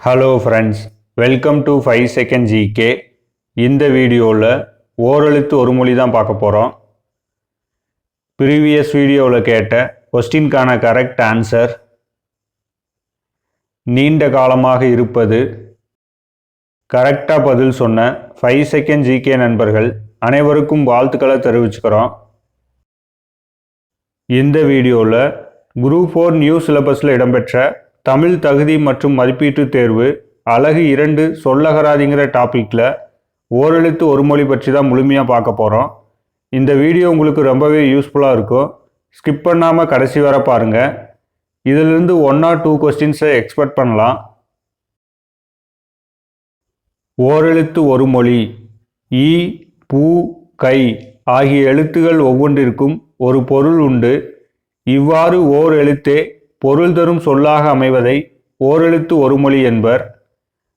Hello friends welcome to five second GK இந்த வீடியோவில் ஓரெழுத்து ஒரு மொழி தான் பார்க்க போகிறோம் ப்ரீவியஸ் வீடியோவில் கேட்ட கொஸ்டின்கான கரெக்ட் ஆன்சர் நீண்ட காலமாக இருப்பது. கரெக்டாக பதில் சொன்ன ஃபைவ் செகண்ட் ஜிகே நண்பர்கள் அனைவருக்கும் வாழ்த்துக்களை தெரிவிச்சுக்கிறோம். இந்த வீடியோவில் குரூப் ஃபோர் நியூ சிலபஸில் இடம்பெற்ற தமிழ் தகுதி மற்றும் மதிப்பீட்டு தேர்வு அழகு இரண்டு சொல்லகராதிங்கிற டாப்பிக்கில் ஓரெழுத்து ஒரு மொழி பற்றி தான் முழுமையாக பார்க்க போகிறோம் இந்த வீடியோ உங்களுக்கு ரொம்பவே யூஸ்ஃபுல்லாக இருக்கும். ஸ்கிப் பண்ணாமல் கடைசி வர பாருங்கள் இதிலிருந்து ஒன் ஆர் டூ கொஸ்டின்ஸை எக்ஸ்பெக்ட் பண்ணலாம். ஓரெழுத்து ஒரு மொழி ஈ பூ கை ஆகிய எழுத்துகள் ஒவ்வொன்றிற்கும் ஒரு பொருள் உண்டு. இவ்வாறு ஓர் எழுத்தே பொருள் தரும் சொல்லாக அமைவதை ஓரெழுத்து ஒருமொழி என்பர்.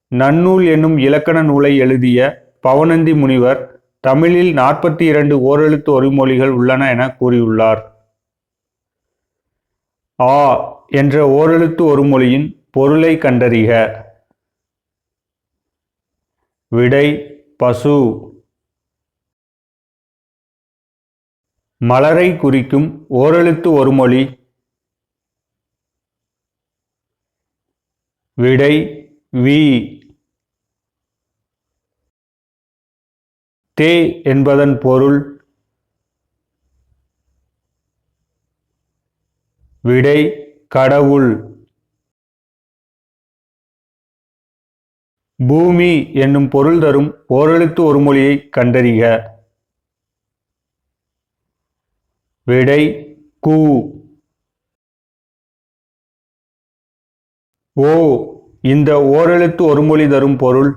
நன்னூல் என்னும் இலக்கண நூலை எழுதிய பவனந்தி முனிவர் தமிழில் நாற்பத்தி இரண்டு ஓரெழுத்து ஒரு மொழிகள் உள்ளன என கூறியுள்ளார். ஆ என்ற ஓரெழுத்து ஒரு மொழியின் பொருளை கண்டறிக. விடை பசு. மலரை குறிக்கும் ஓரெழுத்து ஒரு விடை வி. தே என்பதன் பொருள் விடை கடவுள். பூமி என்னும் பொருள் தரும் ஓரெழுத்து ஒரு மொழியை கண்டறிக. விடை கு. ஓ இந்த ஓரெழுத்து ஒரு மொழி தரும் பொருள்.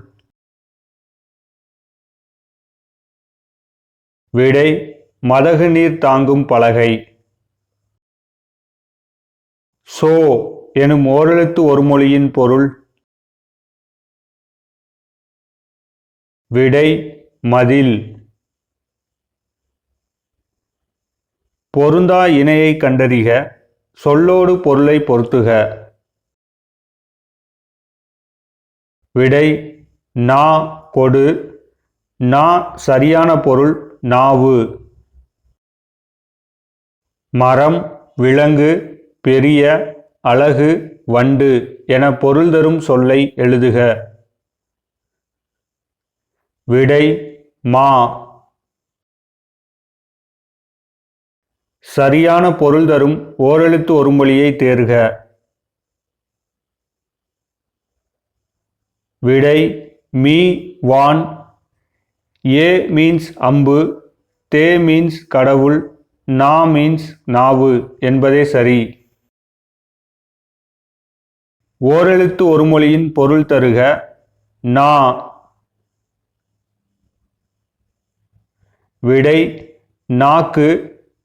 விடை மதகு நீர் தாங்கும் பலகை. சோ எனும் ஓரெழுத்து ஒரு மொழியின் பொருள். விடை மதில். பொருந்தா இணையை கண்டறிக சொல்லோடு பொருளை பொருத்துக. விடை நா கொடு. நா சரியான பொருள் நாவு. மரம் விலங்கு பெரிய அழகு வண்டு என பொருள் தரும் சொல்லை எழுதுக. விடை மா. சரியான பொருள் தரும் ஓரெழுத்து ஒருமொழியை தேர்க. விடை மீ வான். ஏ மீன்ஸ் அம்பு தே மீன்ஸ் கடவுள் நா மீன்ஸ் நாவு என்பதே சரி. ஓரெழுத்து ஒரு மொழியின் பொருள் தருக நா. விடை நாக்கு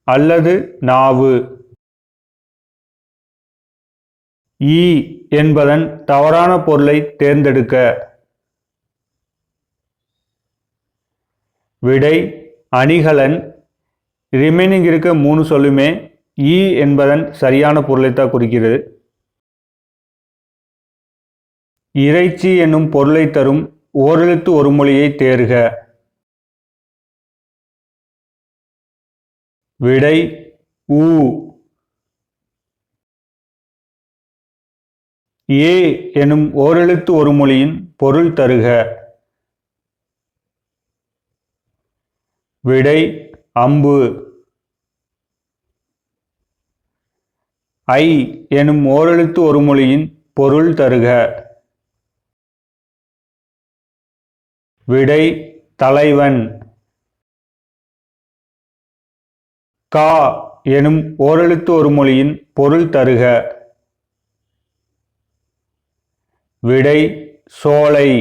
அல்லது நாவு. ஈ என்பதன் தவறான பொருளை தேர்ந்தெடுக்க. விடை அணிகலன். ரிமைனிங் இருக்க மூணு சொல்லுமே ஈ என்பதன் சரியான பொருளைத்தான் குறிக்கிறது. இறைச்சி என்னும் பொருளை தரும் ஓரெழுத்து ஒரு மொழியை தேர்க. விடை ஊ ஏ எனும் ஓரெழுத்து ஒரு மொழியின் பொருள் தருக. விடை அம்பு. ஐ எனும் ஓரெழுத்து ஒரு மொழியின் பொருள் தருக. விடை தலைவன். கா எனும் ஓரெழுத்து ஒரு மொழியின் பொருள் தருக. விடை சோலை.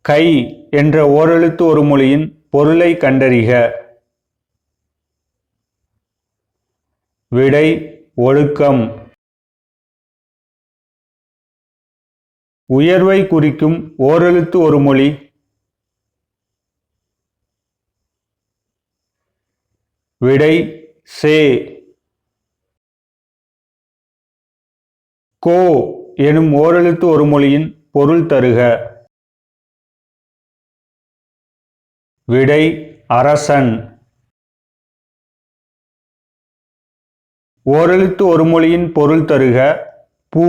கை என்ற ஓரெழுத்து ஒரு மொழியின் பொருளை கண்டறிக. விடை ஒழுக்கம். உயர்வை குறிக்கும் ஓரெழுத்து ஒரு மொழி. விடை சே. கோ எனும் ஓரெழுத்து ஒரு மொழியின் பொருள் தருக. விடை அரசன். ஓரெழுத்து ஒரு மொழியின் பொருள் தருக. பூ.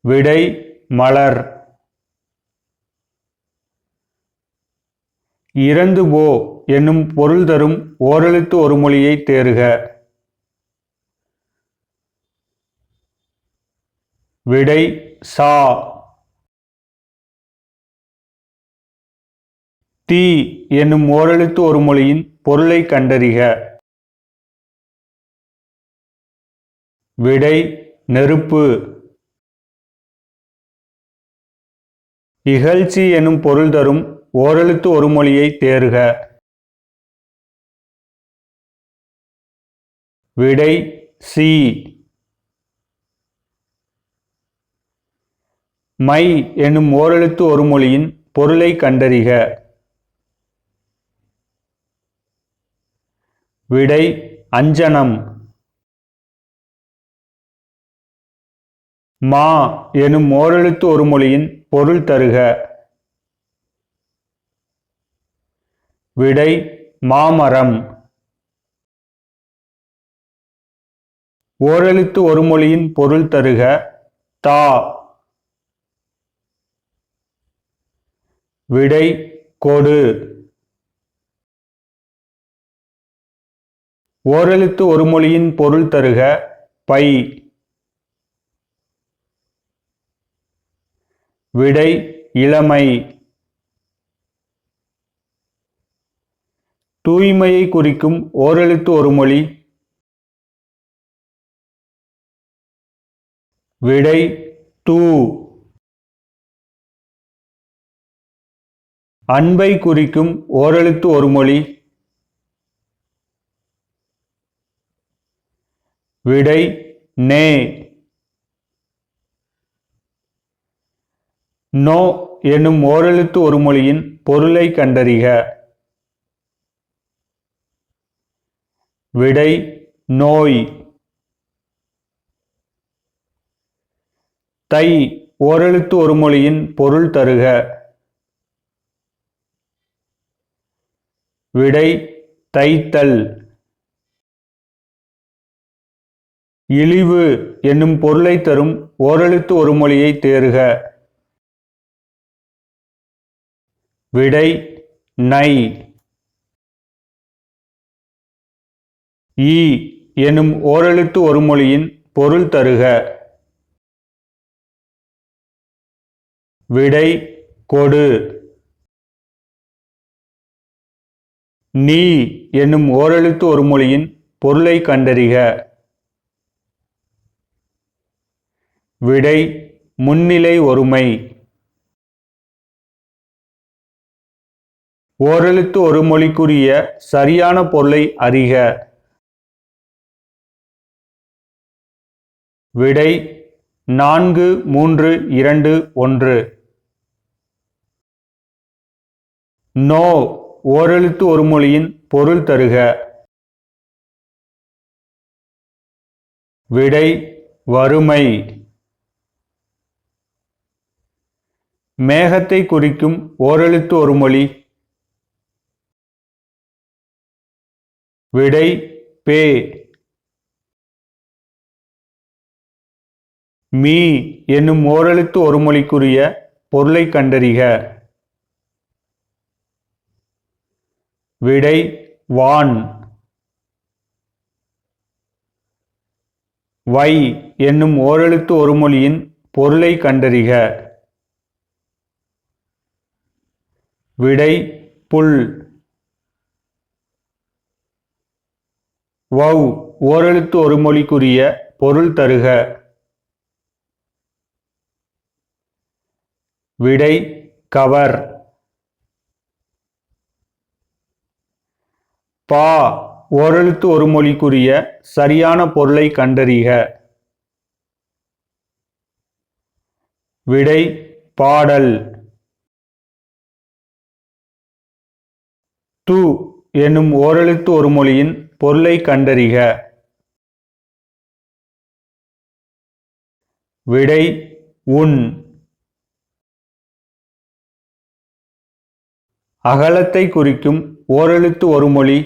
விடை மலர். இறந்து போ என்னும் பொருள் தரும் ஓரெழுத்து ஒரு மொழியை தேறுக விடை சா. தீ என்னும் ஓரெழுத்து ஒரு மொழியின் பொருளை கண்டறிக. விடை நெருப்பு. இகழ்ச்சி எனும் பொருள் தரும் ஓரெழுத்து ஒரு மொழியை தேறுக விடை சி. மை என்னும் ஓரெழுத்து ஒரு மொழியின் பொருளை கண்டறிக. விடை அஞ்சனம். மா எனும் ஓரெழுத்து ஒரு மொழியின் பொருள் தருக. விடை மாமரம். ஓரெழுத்து ஒரு மொழியின் பொருள் தருக. தா விடை கொடு. ஓரெழுத்து ஒரு மொழியின் பொருள் தருக பை. விடை இளமை. தூய்மையை குறிக்கும் ஓரெழுத்து ஒரு மொழி. விடை தூ. அன்பை குறிக்கும் ஓரெழுத்து ஒரு மொழி விடை நே. நோ என்னும் ஓரெழுத்து ஒரு மொழியின் பொருளை கண்டறிக. விடை நோய். தை ஓரெழுத்து ஒரு மொழியின் பொருள் தருக. விடை தைத்தல். இழிவு என்னும் பொருளை தரும் ஓரெழுத்து ஒரு மொழியை தேறுக. விடை நை. ஈ எனும் ஓரெழுத்து ஒரு மொழியின் பொருள் தருக. விடை கொடு. நீ என்னும் ஓரெழுத்து ஒரு மொழியின் பொருளை கண்டறிக. விடை முன்னிலை ஒருமை. ஓரெழுத்து ஒரு மொழிக்குரிய சரியான பொருளை அறிக. விடை நான்கு மூன்று இரண்டு ஒன்று. நோ ஓரெழுத்து ஒரு மொழியின் பொருள் தருக. விடை வறுமை. மேகத்தை குறிக்கும் ஓரெழுத்து ஒரு மொழி. விடை பே. மீ என்னும் ஓரெழுத்து ஒரு மொழிக்குரிய பொருளை கண்டறிக. விடை வான் வை என்னும் ஓரெழுத்து ஒரு மொழியின் பொருளை கண்டறிக. விடை புல் வௌ ஓரெழுத்து ஒரு மொழிக்குரிய பொருள் தருக. விடை கவர் பா ஓரெழுத்து ஒரு மொழிக்குரிய சரியான பொருளை கண்டறிக. விடை பாடல். து என்னும் ஓரெழுத்து ஒரு மொழியின் பொருளை கண்டறிக. விடை உன். அகலத்தை குறிக்கும் ஓரெழுத்து ஒரு மொழி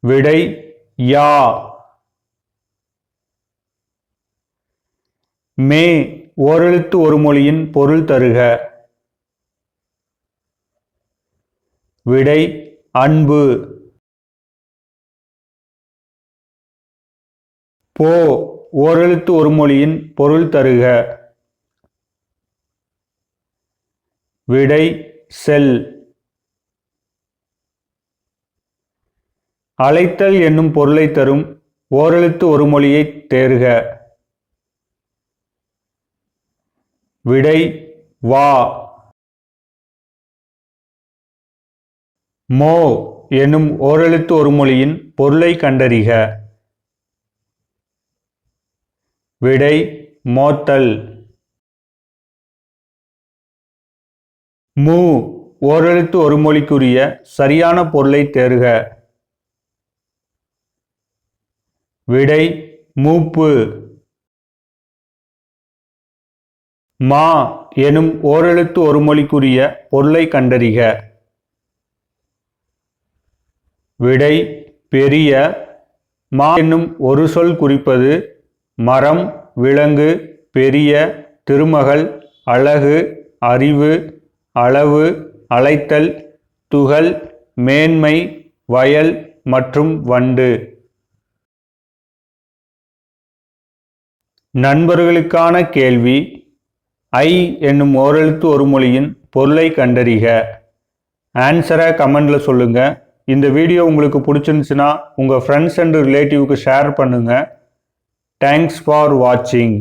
விடை யா. மே ஓரெழுத்து ஒரு மொழியின் பொருள் தருக. விடை அன்பு. போ ஓரெழுத்து ஒரு மொழியின் பொருள் தருக. விடை செல். அழைத்தல் என்னும் பொருளை தரும் ஓரெழுத்து ஒரு மொழியை தேர்க. விடை வா. மோ என்னும் ஓரெழுத்து ஒரு மொழியின் பொருளை கண்டறிக. விடை மோத்தல். மு ஓரெழுத்து ஒரு மொழிக்குரிய சரியான பொருளை தேர்க. விடை மூப்பு. மா எனும் ஓரெழுத்து ஒரு மொழிக்குரிய பொருளை கண்டறிக. விடை பெரிய. மா என்னும் ஒரு சொல் குறிப்பது மரம் விலங்கு பெரிய திருமகள் அழகு அறிவு அளவு அழைத்தல் துகள் மேன்மை வயல் மற்றும் வண்டு. நண்பர்களுக்கான கேள்வி ஐ என்னும் ஓரெழுத்து ஒரு மொழியின் பொருளை கண்டறிக. ஆன்சரை கமெண்டில் சொல்லுங்கள் இந்த வீடியோ உங்களுக்கு பிடிச்சிருந்துச்சுன்னா உங்கள் ஃப்ரெண்ட்ஸ் அண்ட் ரிலேட்டிவ்க்கு ஷேர் பண்ணுங்கள் தேங்க்ஸ் ஃபார் வாட்சிங்